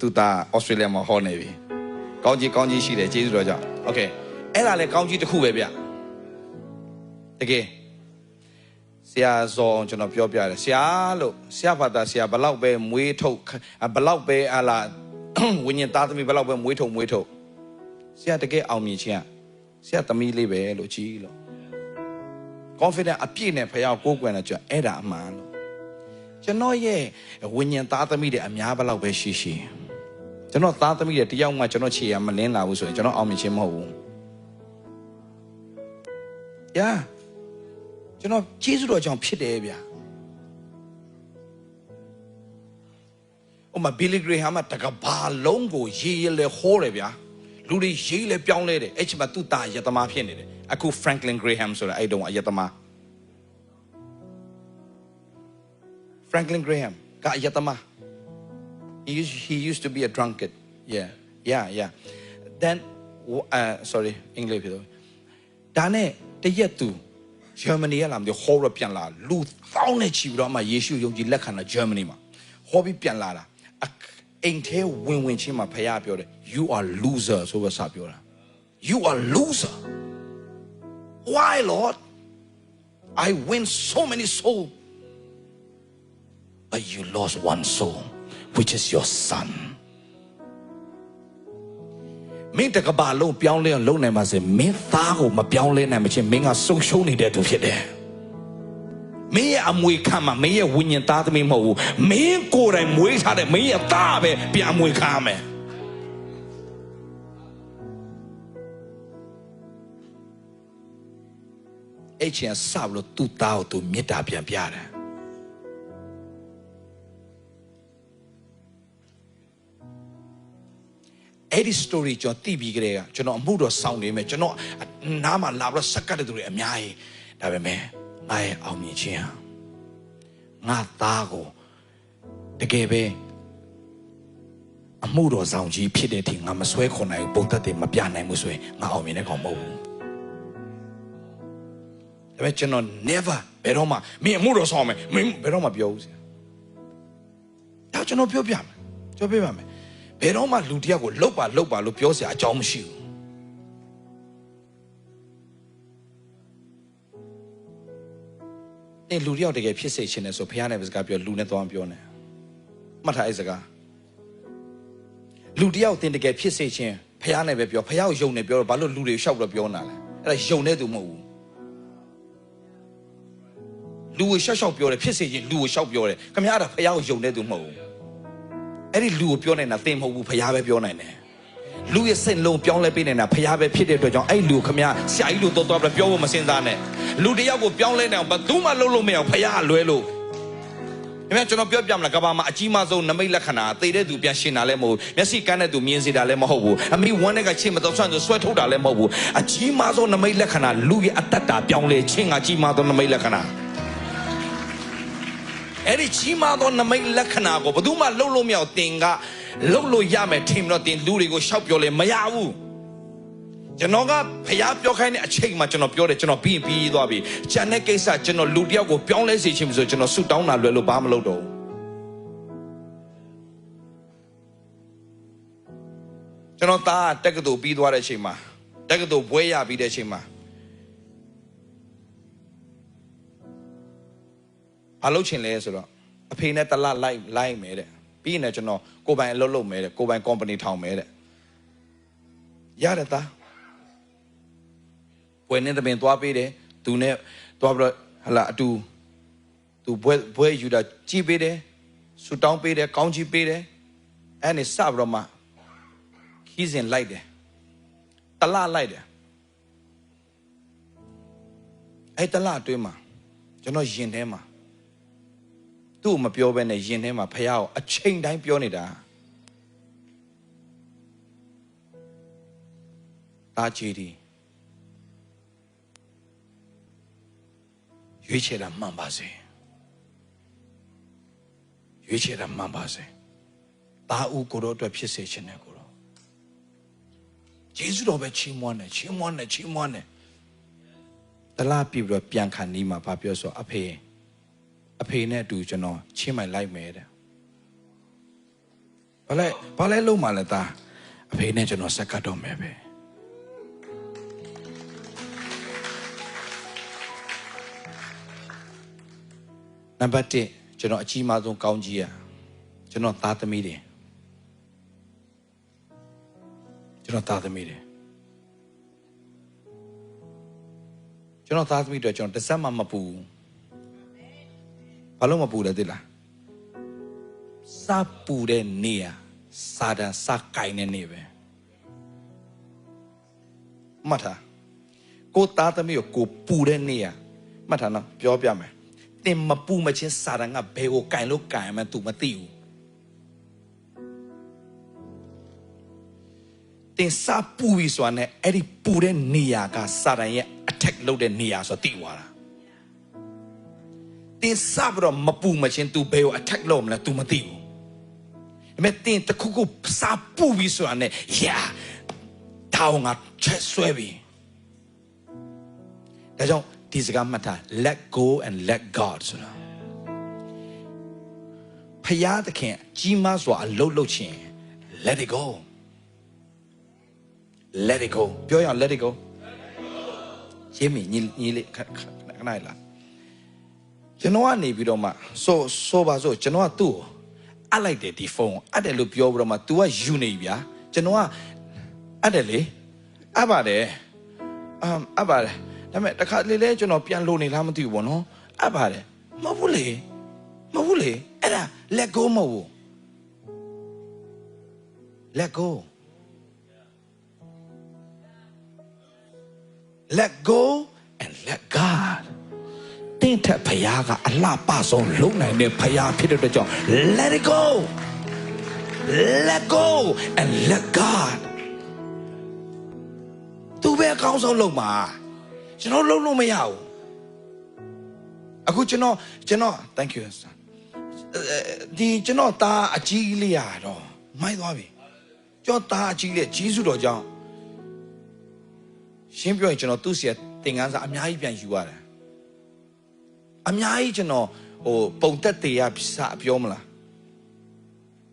သူသားဩစတြေးလျမှာဟောနေပြီကောင်းကြီးကောင်းကြီးရှိတယ်ကျေးဇူးတော်ကြောင့်โอเคအဲ့ဒါလည်းကောင်းကြီးတစ်ခုပဲဗျတကယ်ဆရာဇော်အောင်ကျွန်တော်ပြောပြတယ်ဆရာလို့ဆရာဘာသာဆရာဘလောက်ပဲမွေးထုတ်ဘလောက်ပဲအလား ဝိညာဉ်သားသမီးဘလောက်ပဲမွေးထုတ်မွေးထုတ်ဆရာတကယ်အောင်မြင်ခြင်းဆရာသမီးလေးပဲလို့ကြီးလို့ confident အပြည့်နဲ့ဖယောက်ကိုးကွယ်နေကြအဲ့ဒါအမှန်လို့ကျွန်တော်ရဲ့ဝိညာဉ်သားသမီးတွေအများဘလောက်ပဲရှိရှိ ကျွန်တော်သားသမီးတွေတယောက်မှကျွန်တော်ခြေရမလင်းလာဘူးဆိုရင်ကျွန်တော်အောင်မြင်ခြင်းမဟုတ်ဘူး yeah ကျွန်တော်ကျေးဇူးတော်ကြောင့်ဖြစ်တယ်ဗျာဥမာဘီလီဂရီဟာမတကဘာလုံးကိုရေးရလဲဟောတယ်ဗျာလူတွေရေးလဲပြောင်းလဲတယ်အဲ့ချိန်မှာသူ့သားရတမားဖြစ်နေတယ်အခု Franklin Graham ဆိုတာအဲ့တုန်းကရတမား Franklin Graham ကအယတမ he used, he used to be a drunkard yeah yeah yeah then uh sorry English ပြောဒါနဲ့တရက်သူ Germany ကလာမလို့ဟောရပြန်လာလူသောင်းနဲ့ချီပြီးတော့မှယေရှုယုံကြည်လက်ခံတာ Germany မှာဟောပြီးပြန်လာတာအိမ်ထဲဝင်ဝင်ချင်းမှာဖခင်ပြောတယ် you are loser ဆိုပဲစပြောတာ you are loser why lord i win so many souls but you lost one soul, Which is your son. မင်းတကဘာလုံးပြောင်းလဲအောင်လုပ်နိုင်ပါစေမင်းသားကိုမပြောင်းလဲနိုင်မချင်းမင်းကဆုံးရှုံးနေတဲ့သူဖြစ်တယ်မင်းရဲ့အမွေခံမှာမင်းရဲ့ဝိညာဉ်သားသမီးမဟုတ်ဘူးမင်းကိုယ်တိုင်မွေးထားတဲ့မင်းရဲ့သားပဲပြန်အမွေခံမယ်အဲ့ချင်းစပ်လို့သူ့သားကိုသူမေတ္တာပြန်ပြတယ် အဲ့ဒီ story ကျွန်တော်သိပြီးကြတဲ့ကကျွန်တော်အမှုတော်ဆောင်နေမယ်ကျွန်တော်နားမှာလာပြီးတော့ဆက်ကတ်တဲ့သူတွေအများကြီးဒါပေမဲ့ငါရဲ့အောင်မြင်ခြင်းဟာငါသားကိုတကယ်ပဲအမှုတော်ဆောင်ကြီးဖြစ်တဲ့အထိငါမဆွဲခွန်နိုင်ဘူးပုံသက်တွေမပြနိုင်ဘူးဆိုရင်ငါအောင်မြင်တဲ့ကောင်မဟုတ်ဘူးဒါပေမဲ့ကျွန်တော် never ဘယ်တော့မှမင်းအမှုတော်ဆောင်မယ်မင်းဘယ်တော့မှပြောဘူးဆရာဒါကျွန်တော်ပြောပြမယ်ပြောပြပါမယ် ဘယ်တော့မှလူတစ်ယောက်ကိုလှုပ်ပါလှုပ်ပါလို့ပြောစရာအကြောင်းမရှိဘူးအဲလူတစ်ယောက်တကယ်ဖြစ်စေချင်တယ်ဆိုဖခင်နဲ့ပဲစကားပြောလူနဲ့သွားပြောနေမှတ်ထားအဲ့စကားလူတစ်ယောက်တင်တကယ်ဖြစ်စေချင်ဖခင်နဲ့ပဲပြောဖခင်ကိုယုံနေပြောတော့ဘာလို့လူတွေရှောက်တော့ပြောနေတာလဲအဲ့ဒါယုံတဲ့သူမဟုတ်ဘူးလူကိုရှောက်ရှောက်ပြောတယ်ဖြစ်စေချင်လူကိုရှောက်ပြောတယ်ခမရတာဖခင်ကိုယုံတဲ့သူမဟုတ်ဘူး အဲ့ဒီလူကိုပြောနိုင်တာသင်မဟုတ်ဘူးဖရားပဲပြောနိုင်တယ်လူရဲ့စိတ်လုံးပြောင်းလဲပေးနေတာဖရားပဲဖြစ်တဲ့အတွက်ကြောင့်အဲ့လူကိုခမရဆရာကြီးလို့တော့တော့ပြောဖို့မစင်စားနဲ့လူတစ်ယောက်ကိုပြောင်းလဲနိုင်အောင်ဘယ်သူမှလုပ်လို့မရအောင်ဖရားလွဲလို့ခင်ဗျာကျွန်တော်ပြောပြမလားကဘာမှာအကြီးမားဆုံးနမိတ်လက္ခဏာသေတဲ့သူပြန်ရှင်တာလည်းမဟုတ်ဘူးမျက်စိကန်းတဲ့သူမြင်စေတာလည်းမဟုတ်ဘူးအမိဝမ်းတဲ့ကချိန်မတော်ဆွမ်းဆိုဆွဲထုတ်တာလည်းမဟုတ်ဘူးအကြီးမားဆုံးနမိတ်လက္ခဏာလူရဲ့အတ္တတာပြောင်းလဲခြင်းကကြီးမားဆုံးနမိတ်လက္ခဏာ အဲ့ဒီကြီးမားသောနမိတ်လက္ခဏာကိုဘယ်သူမှလှုပ်လို့မရအောင်တင်ကလှုပ်လို့ရမယ်ထင်ပြီးတော့တင်လူတွေကိုရှောက်ပြောလဲမရဘူးကျွန်တော်ကဖျားပြောခိုင်းတဲ့အချိန်မှာကျွန်တော်ပြောတယ်ကျွန်တော်ပြီးရင်ပြီးသွားပြီဂျန်တဲ့ကိစ္စကျွန်တော်လူတစ်ယောက်ကိုပြောင်းလဲစေချင်ပြီဆိုကျွန်တော်ဆူတောင်းတာလွယ်လို့ဘာမှမလုပ်တော့ဘူးကျွန်တော်သားတက္ကသိုလ်ပြီးသွားတဲ့အချိန်မှာတက္ကသိုလ်ဘွဲရပြီးတဲ့အချိန်မှာ ဘာလုပ်ချင်လဲဆိုတော့အဖေနဲ့တလလိုက်လိုက်မယ်တဲ့ပြီးရင်လည်းကျွန်တော်ကိုယ်ပိုင်အလုပ်လုပ်မယ်တဲ့ကိုယ်ပိုင် company ထောင်မယ်တဲ့ရတယ်သားဘွဲနဲ့တပင်သွားပေးတယ်သူနဲ့သွားပြီးတော့ဟလာအတူသူဘွဲဘွဲယူတာကြည်ပေးတယ်ဆူတောင်းပေးတယ်ကောင်းချီးပေးတယ်အဲ့နေစပြီးတော့မှခီးစဉ်လိုက်တယ်တလလိုက်တယ်အဲ့တလအတွင်းမှာကျွန်တော်ယင်ထဲမှာ သူ့ကိုမပြောဘဲနဲ့ယင်ထဲမှာဖះကိုအချိန်တိုင်းပြောနေတာတာချီဒီရွေးချယ်တာမှန်ပါစေရွေးချယ်တာမှန်ပါစေတာဦးကိုတော့အတွက်ဖြစ်စေခြင်းနဲ့ကိုတော့ဂျေဇုတော်ပဲချီးမွမ်းတယ်ချီးမွမ်းတယ်ချီးမွမ်းတယ်တလားပြပြီးတော့ပြန်ခံနီးမှာဘာပြောဆိုအဖေ အဖေနဲ့အတူကျွန်တော်ချင်းမိုင်လိုက်မယ်တဲ့ဘာလဲဘာလဲလုံးမလဲသားအဖေနဲ့ကျွန်တော်ဆက်ကတ်တော့မယ်ပဲနံပါတ်1ကျွန်တော်အကြီးမားဆုံးကောင်းကြီးอ่ะကျွန်တော်သားသမီးတွေကျွန်တော်သားသမီးတွေကျွန်တော်သားသမီးတွေကျွန်တော်တစ်စက်မှမပူဘူး ဘာလို့မပူလဲသိလားစပူတဲ့နေရစာတန်စကင်တဲ့နေပဲမှတ်ထားကိုသားသမီးကိုကိုပူတဲ့နေရမှတ်ထားနော်ပြောပြမယ်တင်မပူမချင်းစာတန်ကဘယ်ကိုကင်လို့ကင်မှ तू မသိဘူးတင်စပူပြီဆိုတာနဲ့အဲ့ဒီပူတဲ့နေရာကစာတန်ရဲ့ attack လုပ်တဲ့နေရာဆိုသိသွားတာ တင်စပြီးတော့မပူမချင်း तू ဘယ်ကို attack လုပ်မလဲ तू မသိဘူးဒါပေမဲ့တင်တခုခုစာပူပြီဆိုတာနဲ့ yeah တောင်းငါချက်ဆွဲပြီဒါကြောင့်ဒီစကားမှတ်ထား let go and let god ဆိုတာဖယားသခင်ကြီးမားစွာအလုတ်လုတ်ခြင်း let it go let it go ပြောရအောင် let it go ရှင်းမညီညီလေးခဏခဏခဏလာ ကျွန်တော်ကနေပြီးတော့မှဆိုဆိုပါဆိုကျွန်တော်ကသူ့ကိုအပ်လိုက်တယ်ဒီဖုန်းကိုအပ်တယ်လို့ပြောပြီးတော့မှ तू ကယူနေပြီဗျာကျွန်တော်ကအပ်တယ်လေအပ်ပါတယ်အမ်အပ်ပါတယ်ဒါပေမဲ့တစ်ခါလေလေကျွန်တော်ပြန်လို့နေလားမသိဘူးပေါ့နော်အပ်ပါတယ်မဟုတ်ဘူးလေမဟုတ်ဘူးလေအဲ့ဒါ let go မဟုတ်ဘူး let go let go and let God တ င်းထက်ဖယားကအလှပဆုံးလုံနိုင်တဲ့ဖယားဖြစ်တဲ့အတွက်ကြောင့် let it go let go and let God သူပဲအကောင်းဆုံးလုပ်မှာကျွန်တော်လုပ်လို့မရဘူးအခုကျွန်တော်ကျွန်တော် thank you sir အဲဒီကျွန်တော်သားအကြီးလေးရတော့မိုက်သွားပြီကျွန်တော်သားအကြီးလေးဂျေစုတော်ကြောင့်ရှင်းပြောရင်ကျွန်တော်သူ့စီကသင်ခန်းစာအများကြီးပြန်ယူရတယ် အများကြီးကျွန်တော်ဟိုပုံသက်တရားစာပြောမလား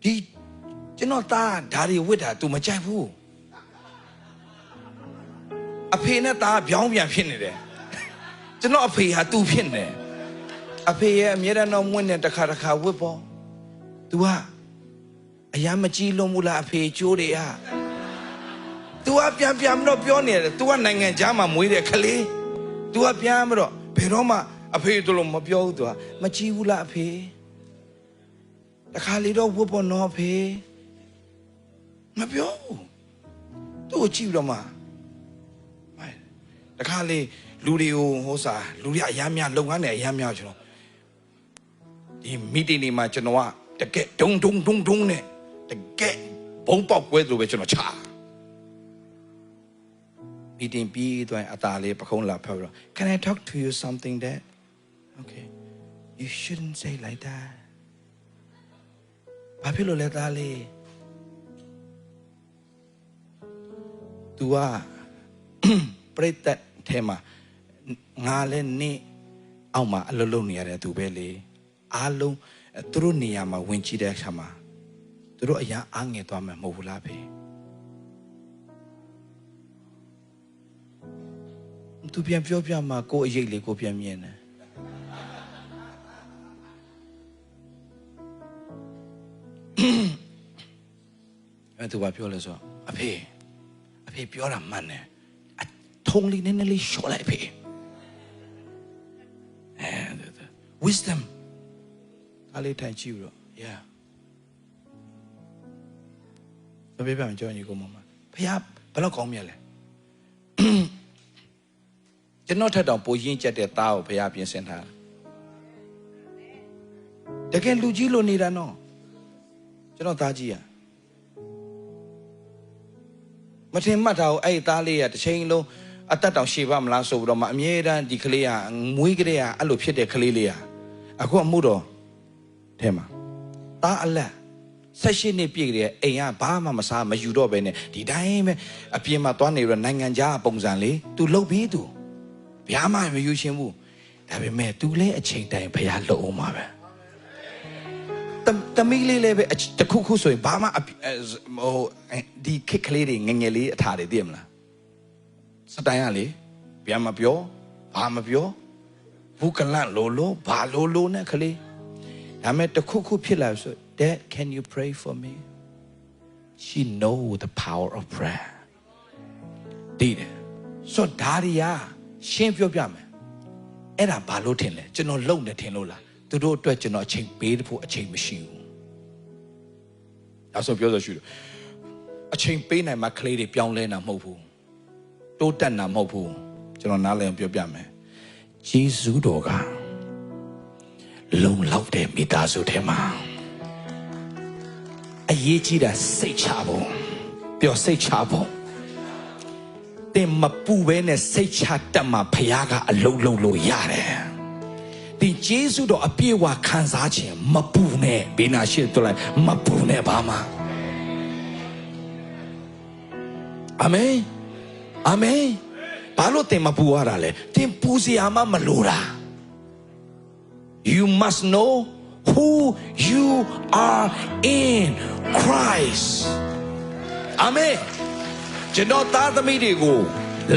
ဒီကျွန်တော်သားဓာရီဝစ်တာ तू မကြိုက်ဘူးအဖေနဲ့သားပြောင်းပြန်ဖြစ်နေတယ်ကျွန်တော်အဖေဟာ तू ဖြစ်နေတယ်အဖေရဲ့အမြဲတမ်းတော့မွင့်နဲ့တစ်ခါတစ်ခါဝစ်ပေါ် तू ကအရာမကြီးလုံးဘူးလားအဖေကျိုးတွေဟာ तू ကပြန်ပြန်မတော့ပြောနေတယ် तू ကနိုင်ငံခြားမှာမွေးတဲ့ကလေး तू ကပြန်မတော့ဘယ်တော့မှ အဖေတို့လို့မပြောဘူး तू ကမကြည့်ဘူးလားအဖေတခါလေတော့ဝတ်ပေါ်နော်အဖေမပြောဘူးသူ့ကိုကြည့်ပြီးတော့မှဟဲ့တခါလေလူတွေကိုဟိုစားလူတွေအများများလုပ်ငန်းတွေအများများကျွန်တော်ဒီမီတင်တွေမှာကျွန်တော်ကတကယ်ဒုံဒုံဒုံဒုံနဲ့တကယ်ဘုံပေါက်ကွဲသလိုပဲကျွန်တော်ချာ meeting ပြီးသွားရင်အตาလေးပခုံးလာဖက်ပြီးတော့ Can I talk to you something that Okay you shouldn't say like that ဘာဖြစ်လို့လဲသားလေး तू ကပြိတ္တထဲမှာငါလည်းနေအောက်မှာအလုပ်လုပ်နေရတဲ့သူပဲလေအားလုံးသူတို့နေရာမှာဝင်ကြည့်တဲ့အခါမှာသူတို့အရာအားငယ်သွားမှာမဟုတ်ဘူးလားဖေသူပြန်ပြောပြမှာကိုယ်အရေးလေးကိုပြန်မြင်တယ် သူကပြောလဲဆိုတော့အဖေအဖေပြောတာမှန်တယ်အထုံးလေးနည်းနည်းလေးရှော့လိုက်အဖေအဲ wisdom အားလေးထိုင်ကြည့်ပြီးတော့ yeah ဘယ်ပြပြန်ကြောင်းကြီးကိုမမဖះဘယ်တော့ကောင်းမြတ်လဲကျွန်တော်ထက်တောင်ပိုရင်းကျက်တဲ့သားကိုဖះပြင်ဆင်ထားတကယ်လူကြီးလိုနေတာနော်ကျွန်တော်သားကြီးอ่ะ မထင်မှတ်တာကိုအဲ့ဒီသားလေးကတစ်ချိန်လုံးအသက်တောင်ရှည်ပါမလားဆိုပြီးတော့မှအမြဲတမ်းဒီကလေးကမွေးကလေးကအဲ့လိုဖြစ်တဲ့ကလေးလေးอ่ะအခုအမှုတော်ထဲမှာသားအလက်ဆက်ရှိနေပြည့်ကြတဲ့အိမ်ကဘာမှမစားမယူတော့ပဲနဲ့ဒီတိုင်းပဲအပြင်မှာသွားနေတော့နိုင်ငံခြားပုံစံလေး तू လှုပ်ပြီး तू ဘုရားမှမယူရှင်ဘူးဒါပေမဲ့ तू လည်းအချိန်တိုင်းဘုရားလှုပ်အောင်ပါပဲ တတသမီးလေးလည်းပဲအချတစ်ခုခုဆိုရင်ဘာမှအပြအဲဟိုအဲဒီခစ်ကလေးတွေငယ်ငယ်လေးအထာတွေသိရမလားစတိုင်ကလေပြန်မပြောဘာမပြောဘူးကလန့်လိုလိုဘာလိုလိုနဲ့ကလေးဒါမဲ့တစ်ခုခုဖြစ်လာဆို Dad can you pray for me she know the power of prayer တည်တယ်ဆိုတော့ဒါရီယာရှင်းပြောပြမယ်အဲ့ဒါဘာလို့ထင်လဲကျွန်တော်လုံနေထင်လို့လား သူတို့အတွက်ကျွန်တော်အချိန်ပေးဖို့အချိန်မရှိဘူးအဲ့ဆိုပြောဆိုရှိတယ်အချိန်ပေးနိုင်မှကလေးတွေပြောင်းလဲတာမဟုတ်ဘူးတိုးတက်တာမဟုတ်ဘူးကျွန်တော်နားလည်အောင်ပြောပြမယ်ဂျေဇုတော်ကလုံလောက်တဲ့မိသားစုထဲမှာအရေးကြီးတာစိတ်ချဖို့ပျော်စိတ်ချဖို့တင်မပူပဲနဲ့စိတ်ချတတ်မှဖခင်ကအလုံးလုံးလို့ရတယ်။ တင်ဂျေစုတော်အပြည့်အဝခံစားခြင်းမပူနဲ့ဘေးနာရှိတို့လိုက်မပူနဲ့ဘာမှအာမင်အာမင်ဘာလို့တင်မပူရတာလဲတင်ပူစရာမှမလိုတာ You must know who you are in Christ Amen ကျွန်တော်သားသမီးတွေကို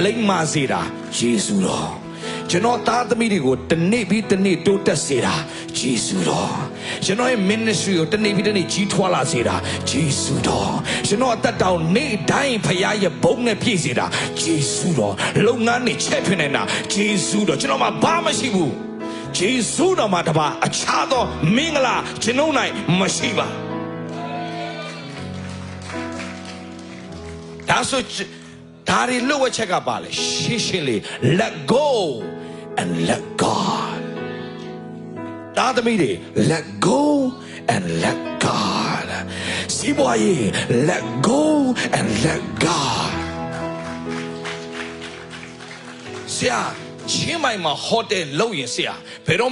လိမ့်မစေတာယေရှုတော် ကျွန်တော်သားသမီးတွေကိုတနေ့ပြီးတနေ့တိုးတက်စေတာယေရှုတော်ကျွန်တော်ရဲ့ ministry ကိုတနေ့ပြီးတနေ့ကြီးထွားလာစေတာယေရှုတော်ကျွန်တော်အသက်တောင်နေ့တိုင်းဖရားရဲ့ဘုန်းနဲ့ပြည့်စေတာယေရှုတော်လုပ်ငန်းတွေချက်ထွင်နေတာယေရှုတော်ကျွန်တော်မှာဘာမှမရှိဘူးယေရှုတော်မှာတပါအခြားသောမင်္ဂလာကျွန်ုပ်၌မရှိပါဒါဆို ဒါတွေလွတ်ဝက်ချက်ကပါလေရှင်းရှင်းလေး let go and let God ဒါသမီးတွေ let go and let God စီးပွားရေး let go and let God ဆရာချင်းမိုင်မှာဟိုတယ်လုပ်ရင်ဆရာဘယ်တော့